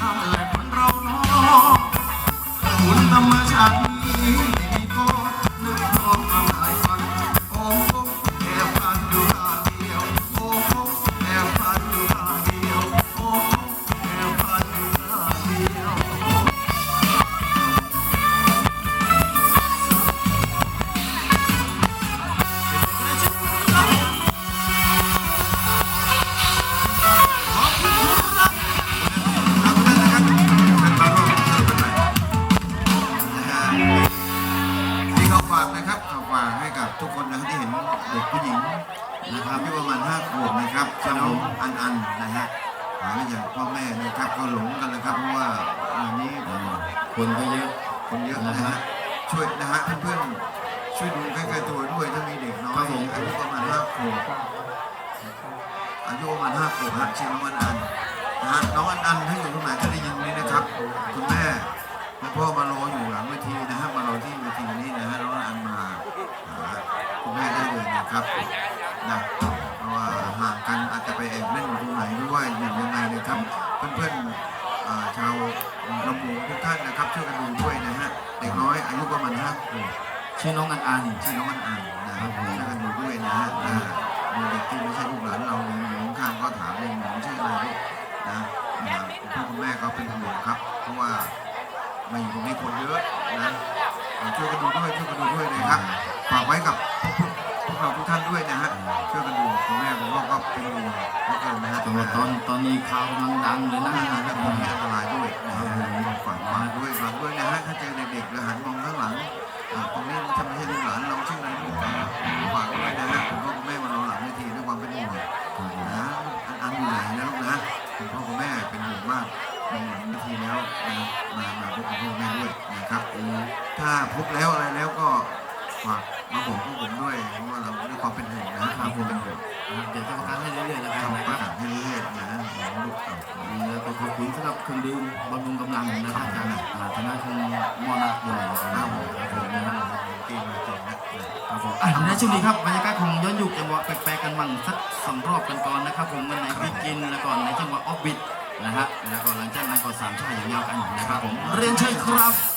นั่นแหละคนเราเนาะคุณธรรมชาตินี้ ทุกคนนะครับที่เห็นเด็กผู้หญิงนะครับที่ประมาณห้าขวบนะครับชื่อน้องอันอันนะฮะหาอย่างพ่อแม่นะครับก็หลงกันนะครับเพราะว่าวันนี้คนก็เยอะคนเยอะนะฮะช่วยนะฮะเพื่อนๆช่วยดูใกล้ๆตัวด้วยถ้ามีเด็กน้อยอายุประมาณห้าขวบอายุประมาณห้าขวบฮะชื่อน้องอันอันนะฮะน้องอันอันถ้าอยู่ตรงไหนก็ได้ยินนี้นะครับคุณแม่คุณพ่อมารออยู่หลังเวทีนะฮะมารอที่เวทีนี้นะฮะน้องอันอันมาหาคุณแม่ได้เลย นะครับนะเพราะว่าห่างกันอาจจะไปแอบเล่นอยู่ตรงไหนหรือว่าอยู่ยังไงนะครับ เพื่อนๆอ่าชาวลำพูนทุกท่านนะครับช่วยกันดูด้วยนะฮะเด็กน้อยอายุประมาณห้าขวบชื่อน้องอันอันชื่อน้องอันอันนะครับช่วยกันดูด้วยนะฮะนะมีเด็กที่ไม่ใช่ลูกหลานเราเลยอยู่ข้างๆก็ถามเลยหนูชื่ออะไรลูกนะนะครับคุณพ่อคุณแม่ก็เป็นห่วงครับ เพราะว่ามาอยู่ตรงนี้คนเยอะนะช่วยกันดูด้วยช่วยกันดูด้วยนะครับฝากไว้กับพวก เราทุกท่านด้วยนะฮะช่วยกันดูคุณแม่ผมก็เป็นห่วงเหลือเกินนะฮะแต่ว่าตอนตอนนี้ข่าวกำลังดังเลยนะนั่นนะและผมมีอันตรายด้วยนะครับผมฝากฝากด้วยฝากด้วยนะฮะถ้าเจอเด็กๆแล้วหันมองข้างหลังอ่าตรงนี้ถ้าไม่ใช่ลูกหลานเราชื่ออะไรลูกฝากด้วยนะฮะคุณพ่อคุณแม่มารอหลังเวทีด้วยความเป็นห่วงนะอันอันอยู่ไหนนะลูกนะคุณพ่อคุณแม่เป็นห่วงมากมาหลังเวทีแล้วนะมามาพบคุณพ่อคุณแม่ด้วยนะครับถ้าพบแล้วอะไรแล้วก็ฝาก มาบอกพวกผมด้วยเพราะว่าเราด้วยความเป็นห่วงนะความเป็นห่วงเดี๋ยวจะประกาศให้เรื่อยๆนทำนะคระรับกาศให้เรื่อยๆนะลูกเอาแล้วก็ขอบคุณสำหรับเครื่องดื่มบำรุงกำลังนะครับจากอ่าธนาคารมอนาด้วยนะครับผมครับผมนะครับเก่งมาเก่งนะครับผมอะในช่วงนี้ครับบรรยากาศของย้อนยุคจังหวะแปลกๆกันมั่งสักสองรอบกันก่อนนะครับผมวันไหนบิ๊กกินแล้วก่อนในจังหวะออฟบิทนะฮะแล้วก็หลังจากนั้นก็สามชาติยาวๆกันนะครับผมเรียนเชิญครับ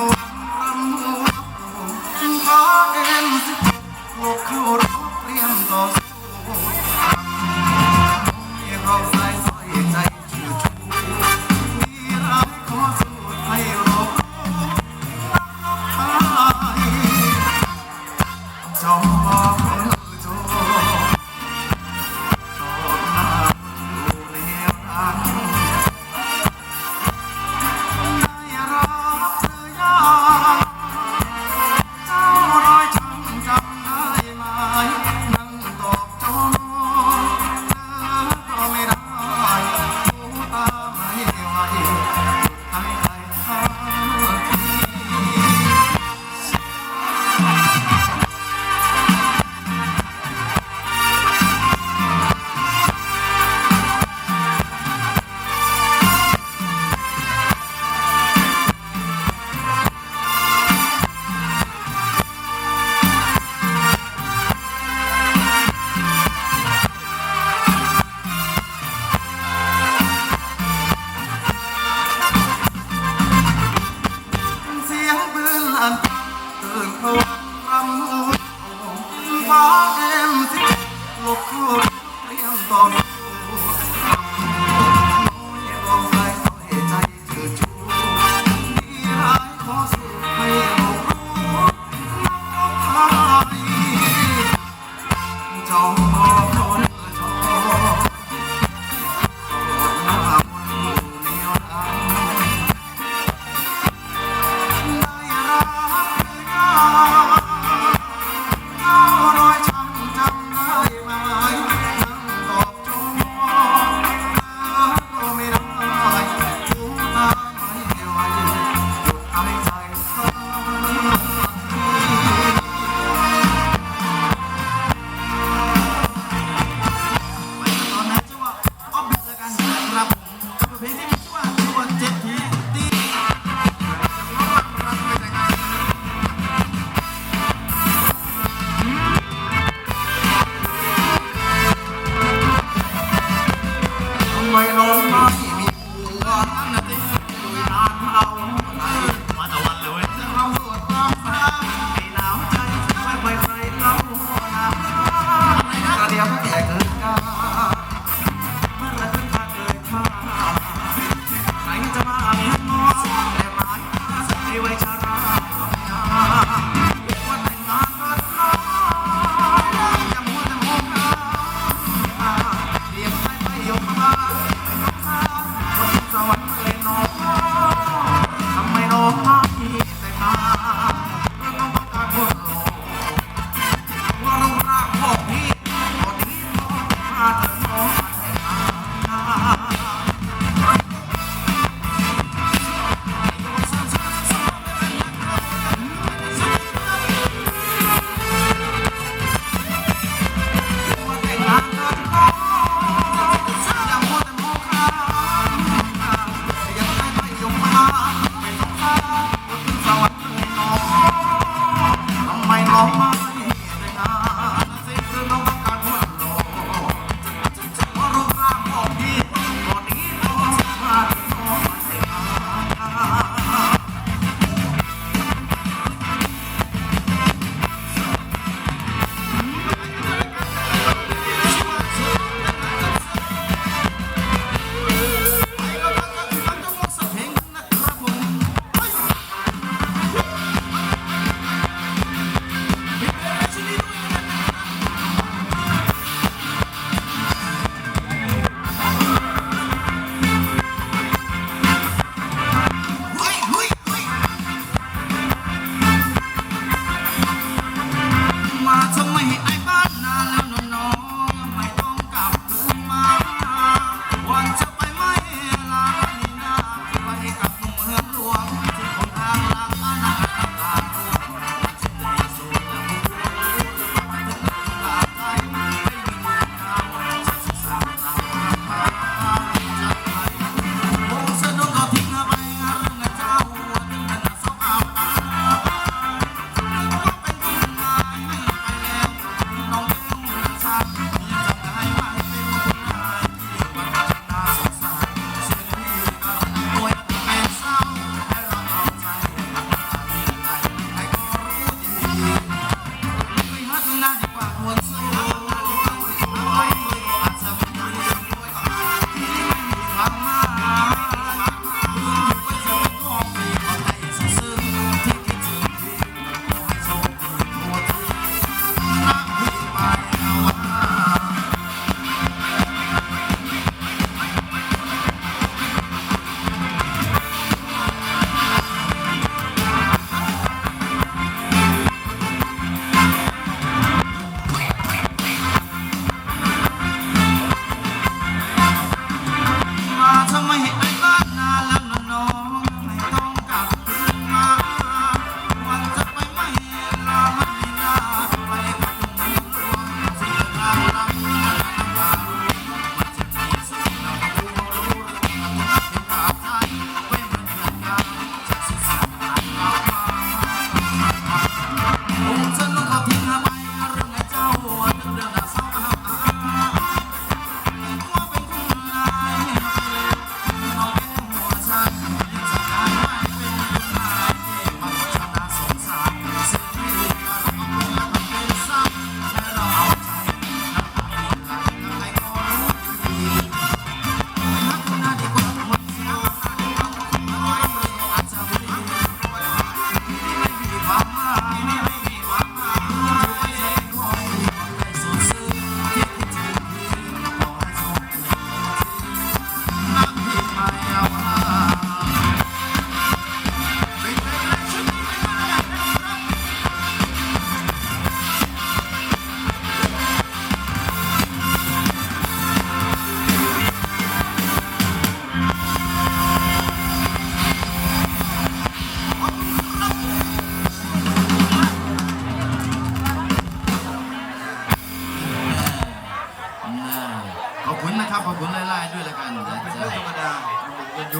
ตื่นท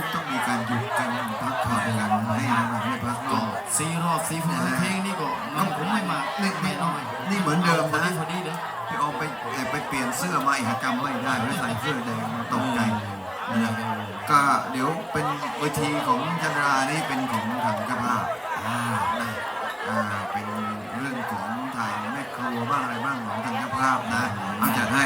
ในยุคต้องมีการหยุดกันพักผ่อนกันให้นะครับให้พักก็ผ่อนซีรอบซีฟูเพลงนี่ก็มันผมไม่มานี่ ไม่น้อยนี่เหมือนเดิมพอนะดีพอดีเด้อพี่โอไปเอ่อไปเปลี่ยนเสื้อมาอีกจำไม่ได้ไม่ใส่เสื้อแดงตกใจนะครับก็เดี๋ยวเป็นเวทีของจันทรานี่เป็นของทางเจ้าภาพอ่านะอ่าเป็นเรื่องของถ่ายแม่ครัวบ้างอะไรบ้างของทางเจ้าภาพนะเอาจัดให้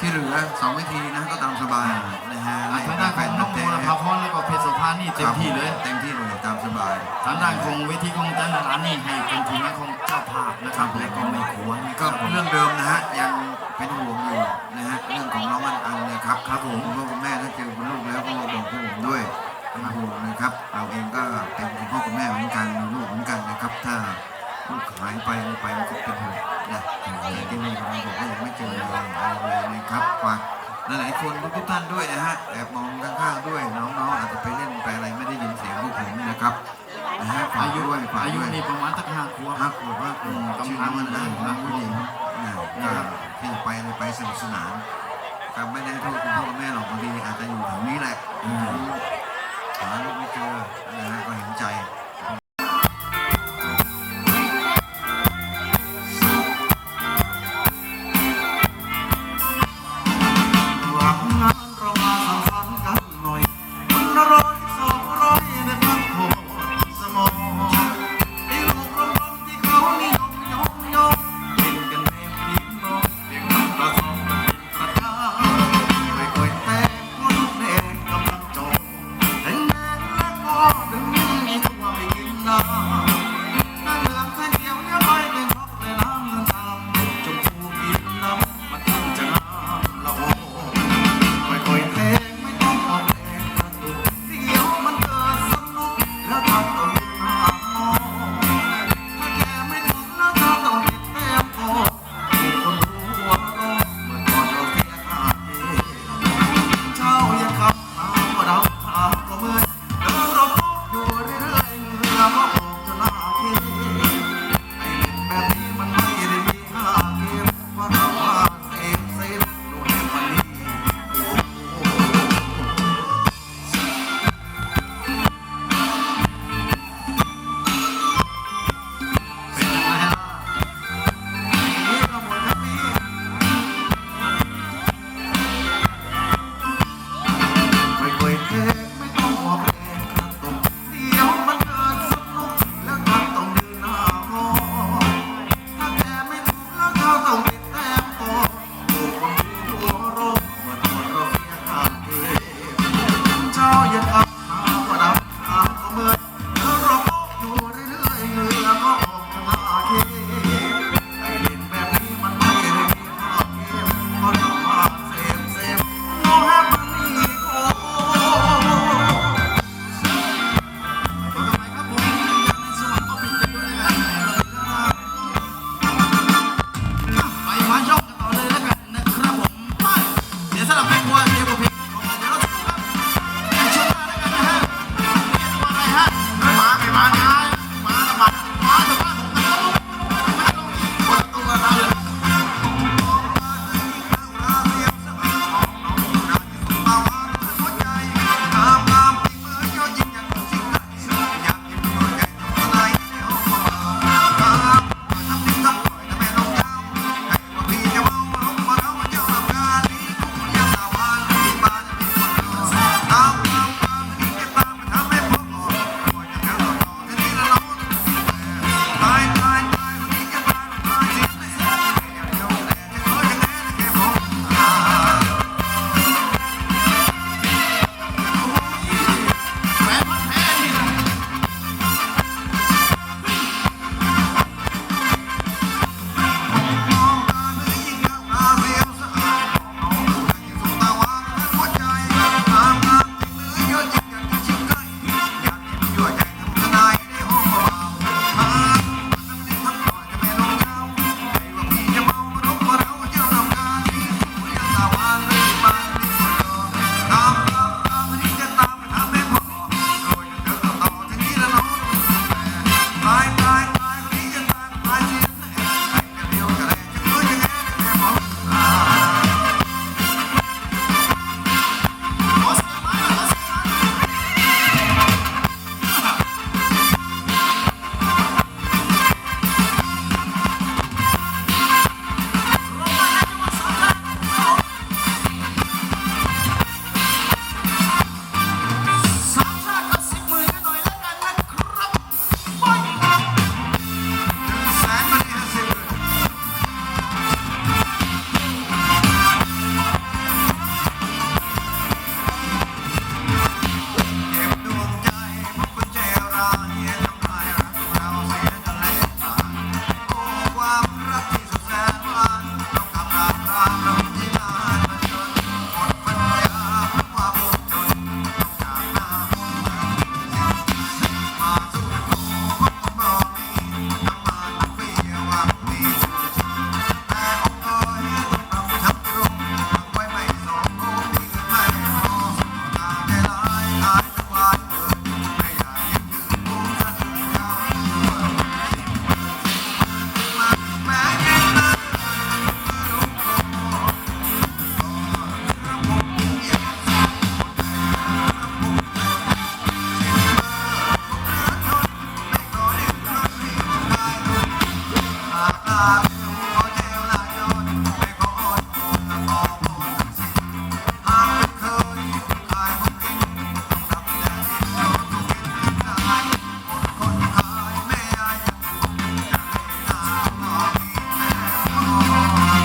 ที่เหลือสองเวทีนะก็ตามสบายนะฮะอ่า ทางด้านของน้องโมและพาพรแล้วก็เพชรโสภานี่เต็มที่เลย เต็มที่เลยตามสบายทางด้านของเวทีของจันทรานี่ให้เป็นทีมงานของเจ้าภาพนะครับและก็ไม่ขัวนะคก็รับผมเรื่องเดิมนะฮะยังเป็นห่วงอยู่นะฮะเรื่องของน้องอันอันนะครับครับผมคุณพ่อคุณแม่ถ้าเจอคุณลูกแล้วก็บอกพวกผมด้วยเป็นห่วงนะครับ เราเองก็เป็นคุณพ่อคุณแม่เหมือนกันมีลูกเหมือนกันนะครับ ถ้าลูกหายไปอะไรไปก็เป็นห่วงนะแต่ที่นี่ผมบอกว่ายังไม่เจอเลยอะไรเลยนะครับฝาก หลายๆคนทุกๆท่านด้วยนะฮะแอบมองข้างๆด้วยน้องๆอาจจะไปเล่นไปอะไรไม่ได้ยินเสียงพวกผมนะครับนะฮะฝากอายุด้วยฝากอายุด้วยนี่ประมาณตั้งห้าขวบฮักขวบว่าอืมกำลังชื่อน้ำมันนะกำลังผู้หญิงนะนะครับที่ไปอะไรไปสนุกสนานครับไม่ได้โทษคุณพ่อคุณแม่หรอกบางทีอาจจะอยู่แถวนี้แหละอืมหาลูกไม่เจอนะฮะก็เห็นใจ